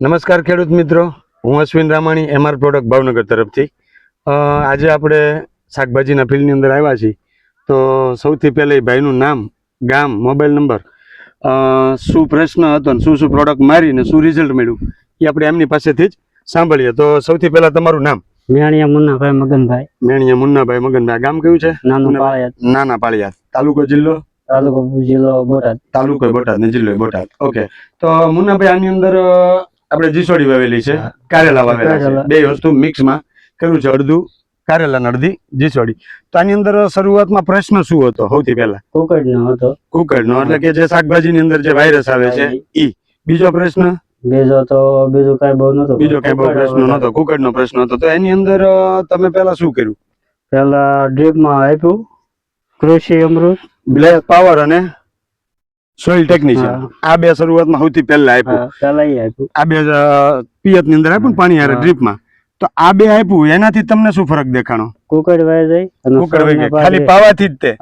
નમસ્કાર ખેડૂત મિત્રો. હું અશ્વિન રામાણી એમઆર પ્રોડક્ટ ભાવનગર તરફથી. આજે આપણે શાકભાજીના ફિલ્ડની અંદર આવ્યા છીએ. તો સૌથી પહેલાં ભાઈનું નામ ગામ મોબાઈલ નંબર અ, શું પ્રશ્ન હતો ને શું શું પ્રોડક્ટ મારીને શું રિઝલ્ટ મળ્યું એ આપણે એમની પાસેથી જ સાંભળીએ. તો સૌથી પહેલાં તમારું નામ. મેણિયા મુન્નાભાઈ મગનભાઈ. મેણીયા મુન્નાભાઈ મગનભાઈ. ગામ કયું છે? નાનું પાળિયાદ નાના પાળિયાદ તાલુકો જિલ્લો? તાલુકો જિલ્લો બોટાદ. તાલુકો બોટાદ ને જિલ્લો બોટાદ. ઓકે. તો મુન્નાભાઈ આની અંદર આપણે જીસોડી વાવેલી છે કારેલા વાવેલા છે. બે વસ્તુ મિક્સમાં. કર્યું છે અડધું? કારેલા ને અડધી જીસોડી. તો આની અંદર શરૂઆતમાં પ્રશ્ન શું હતો? સૌથી પહેલા. કુકડ નો હતો. કુકડનો એટલે કે જે શાકભાજીની અંદર જે વાયરસ આવે છે ઈ. બીજો પ્રશ્ન? બીજો તો બીજો કઈ બહુ નતો બીજો કઈ બહુ પ્રશ્ન નતો કુકડનો પ્રશ્ન હતો. તો એની અંદર તમે પેલા શું કર્યું? પેલા ડ્રીપમાં આપ્યું કૃષિ અમૃત. બ્લેક પાવર અને સોઇલ ટેકનિશિયન. આ બે શરૂઆતમાં સૌથી પહેલા આપ્યું. આ બે પિયતની અંદર આપ્યું પાણી હારે. ડ્રીપમાં. તો આ બે આપ્યું એનાથી તમને શું ફરક દેખાણો? કુકડ વાય જાય અને કુકડ વહી ફળને ખાલી પાવાથી જ તે.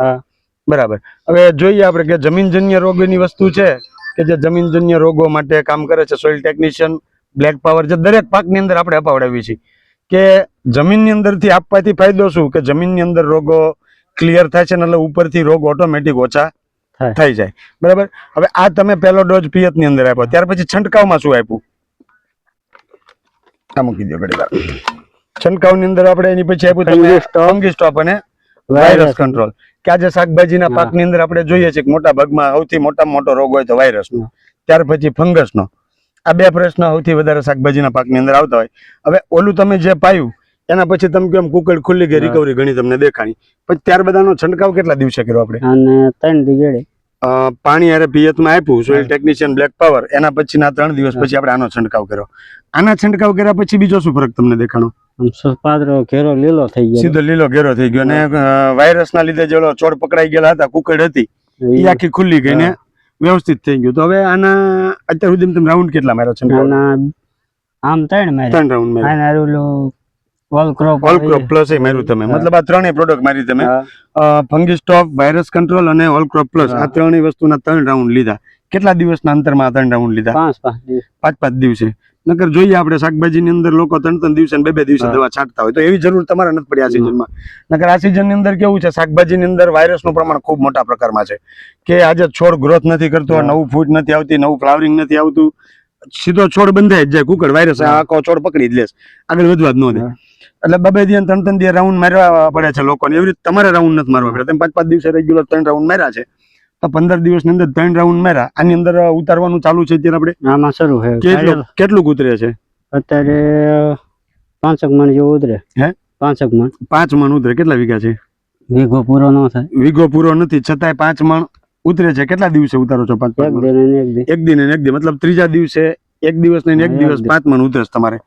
બરાબર. હવે જોઈએ આપણે કે જમીનજન્ય રોગની વસ્તુ છે કે જે જમીનજન્ય રોગો માટે કામ કરે છે સોઇલ ટેકનિશિયન બ્લેક પાવર જે દરેક પાકની અંદર આપણે અપાવડાવીએ છીએ કે જમીનની અંદરથી આપવાથી ફાયદો શું? કે જમીનની અંદર રોગો ક્લિયર થાય છે એટલે ઉપરથી રોગ ઓટોમેટિક ઓછા. થઈ જાય. બરાબર? હવે આ તમે પહેલો ડોઝ પિયતની અંદર આપ્યો. ત્યાર પછી છંટકાવમાં શું આપ્યું? આ મૂકી દો ઘડી વાર. છંટકાવની અંદર આપણે એની પછી આપ્યું તમે Fungistop. ફંગીસ્ટોપ અને વાયરસ કંટ્રોલ કે આજે શાકભાજીના. પાકની અંદર આપણે જોઈએ છીએ કે મોટા ભાગમાં સૌથી મોટા મોટો રોગ હોય તો વાયરસનો નો ત્યાર પછી ફંગસનો આ બે પ્રશ્ન સૌથી વધારે શાકભાજીના પાકની અંદર આવતા હોય. હવે ઓલું તમે જે પાયું એના પછી તમે કેમ કુકડ ખુલ્લી ગઈ રિકવરી ઘણી તમને દેખાણી. પછી ત્યાર બધાનો છંટકાવ કેટલા દિવસે કર્યો આપણે? અને ત્રણ દિગેડે પાણી અરે પિયતમાં આપ્યું સોઇલ ટેકનિશિયન બ્લેક પાવર એના પછીના ત્રણ દિવસ પછી આપણે આનો છંટકાવ કર્યો. આના છંટકાવ કર્યા પછી બીજો શું ફરક તમને દેખાણો? આમ ઘેરો લીલો થઈ ગયો. સીધો લીલો ઘેરો થઈ ગયો અને વાયરસના લીધે જે ઓલો છોડ પકડાઈ ગયેલા હતા કુકડ હતી એ આખી ખુલ્લી ગઈ ને વ્યવસ્થિત થઈ ગયું. તો હવે આના અત્યાર સુધી તમે રાઉન્ડ કેટલા માર્યો છે આમ ત્રણ રાઉન્ડ માર્યા. ઓલું ક્રોપ ઓલ ક્રોપ પ્લસ એ માર્યું તમે. મતલબ આ ત્રણેય પ્રોડક્ટ મારી તમે. ફંગી સ્ટોક વાયરસ કંટ્રોલ અને ઓલ ક્રોપ પ્લસ આ. ત્રણેય વસ્તુના ત્રણ રાઉન્ડ લીધા. કેટલા દિવસના અંતરમાં આ ત્રણ રાઉન્ડ લીધા? પાંચ પાંચ દિવસ. નકર જોઈએ આપણે શાકભાજીની અંદર લોકો ત્રણ ત્રણ દિવસે બે બે દિવસે દવા છાંટતા હોય તો એવી જરૂર તમારે નથી પડી આ સિઝનમાં નકર આ સિઝનની અંદર કેવું છે શાકભાજીની અંદર વાયરસનું પ્રમાણ ખૂબ મોટા પ્રકારમાં છે. કે આજે છોડ ગ્રોથ નથી કરતો નવું ફૂટ નથી આવતી નવું ફ્લાવરિંગ નથી આવતું. સીધો છોડ બંધાઈ જ જાય કુકડ વાયરસ આખો છોડ પકડી જ લેશ. આગળ વધવા જ ન દે. એટલે બબે દિવસ ત્રણ ત્રણ દિવસ રાઉન્ડ મારવા પડે છે લોકોને. એવી રીતે તમારે રાઉન્ડ નથી મારવા પડે. તમે પાંચ પાંચ દિવસે રેગ્યુલર ત્રણ રાઉન્ડ માર્યા છે. તો પંદર દિવસની અંદર ત્રણ રાઉન્ડ માર્યા. આની અંદર ઉતારવાનું ચાલુ છે અત્યારે આપણે? આમાં શરૂ છે. કેટલું કેટલું ઉતરે છે? અત્યારે પાંચક મણ જેવું ઉતરે. હે? પાંચક મણ. પાંચ મણ ઉતરે. કેટલા વીઘા છે? વીઘો પૂરો ન થાય. વીઘો પૂરો નથી. છતાંય પાંચ મણ ઉતરે છે. કેટલા દિવસે ઉતારો છો પાંચ એક? દિન એક દિન એક મતલબ ત્રીજા દિવસે એક દિવસ ને એક દિવસ દિવસ. પાંચ મણ ઉતરે છે તમારે.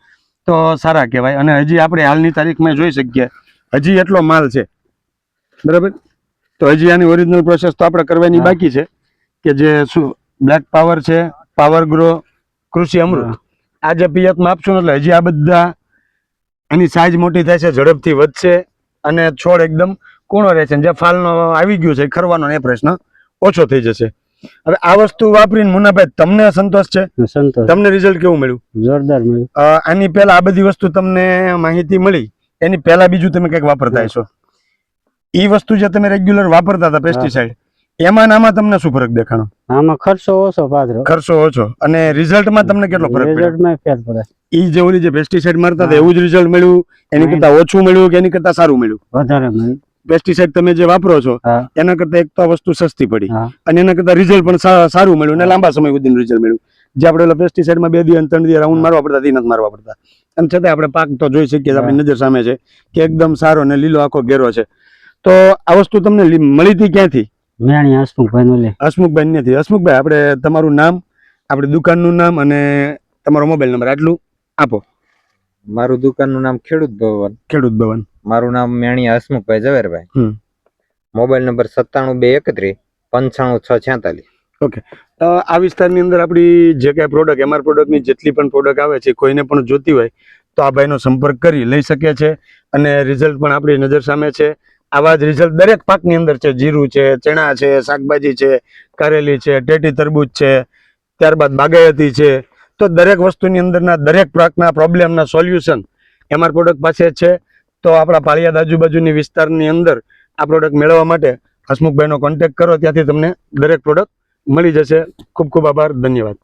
તો સારા કહેવાય. અને હજી આપણે હાલની તારીખમાં જોઈ શકીએ. હજી એટલો માલ છે. બરાબર? તો હજી આની ઓરિજિનલ પ્રોસેસ તો આપણે કરવાની બાકી છે કે જે શું બ્લેક પાવર છે પાવર ગ્રો કૃષિ અમૃત. આજે આ જે પિયતમાં આપશું ને એટલે હજી આ બધા એની સાઈઝ મોટી થાય છે ઝડપથી વધશે અને છોડ એકદમ કૂણો રહે છે. જે ફાલનો આવી ગયો છે ખરવાનો એ પ્રશ્ન ઓછો થઈ જશે. હવે આ વસ્તુ વાપરીને મુનાભાઈ તમને સંતોષ છે? સંતોષ. તમને રિઝલ્ટ કેવું મળ્યું? જોરદાર મળ્યું. આની પહેલા આ બધી વસ્તુ તમને માહિતી મળી. એની પહેલા બીજું તમે કંઈક વાપરતા હશો. ઈ વસ્તુ જે તમે રેગ્યુલર વાપરતા હતા પેસ્ટિસાઇડ એમાં નામાં આમાં તમને શું ફરક દેખાણો? આમાં ખર્ચો ઓછો પાત્રો ખર્ચો ઓછો. અને રિઝલ્ટમાં તમને કેટલો ફરક રિઝલ્ટમાં ફેર પડે. ઈ જે ઓલી જે પેસ્ટિસાઇડ મારતા હતા એવું જ રિઝલ્ટ મળ્યું? એની કરતા ઓછું મળ્યું કે એની કરતા સારું મળ્યું? વધારે મળ્યું. પેસ્ટિસાઇડ તમે જે વાપરો છો એના કરતા એક તો આ વસ્તુ સસ્તી પડી. અને એના કરતા રિઝલ્ટ પણ સારું મળ્યું અને લાંબા સમય સુધી રિઝલ્ટ મળ્યું. જે આપણે પેસ્ટિસાઇડમાં બે દિવસ ત્રણ દિવસ રાઉન્ડ મારવા પડતા તે નથી મારવા પડતા. અને છતાં આપણે પાક તો જોઈ શકીએ આપણી નજર સામે છે કે એકદમ સારો અને લીલો આખો ઘેરો છે. તો આ વસ્તુ તમને મળી હતી ક્યાંથી? મેણી હસમુખભાઈ હસમુખભાઈ નથી. હસમુખભાઈ આપણે તમારું નામ આપણી દુકાનનું નામ અને તમારો મોબાઈલ નંબર આટલું આપો. મારું દુકાનનું નામ ખેડૂત ભવન. ખેડૂત ભવન. મારું નામ મેણિયા હસમુખભાઈ ઝવેરભાઈ. મોબાઈલ નંબર સત્તાણું બે એકત્રીસ પંચાણું છ છેતાલીસ. ઓકે. આ વિસ્તારની અંદર આપણી જે કાંઈ પ્રોડક્ટ એમઆર પ્રોડક્ટની જેટલી પણ પ્રોડક્ટ આવે છે કોઈને પણ જોતી હોય તો આ ભાઈનો સંપર્ક કરી લઈ શકે છે અને રિઝલ્ટ પણ આપણી નજર સામે છે. આવા જ રિઝલ્ટ દરેક પાકની અંદર છે. જીરું છે ચણા છે શાકભાજી છે કારેલી છે ટેટી તરબૂચ છે ત્યારબાદ બાગાયતી છે. તો દરેક વસ્તુની અંદરના દરેક પાકના પ્રોબ્લેમના સોલ્યુશન એમઆર પ્રોડક્ટ પાસે છે. તો આપણા પાળિયાદ આજુબાજુની વિસ્તારની અંદર આ પ્રોડક્ટ મેળવવા માટે હસમુખભાઈનો કોન્ટેક્ટ કરો ત્યાંથી તમને દરેક પ્રોડક્ટ મળી જશે. ખૂબ ખૂબ આભાર ધન્યવાદ.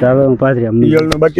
ચાલો પાથરી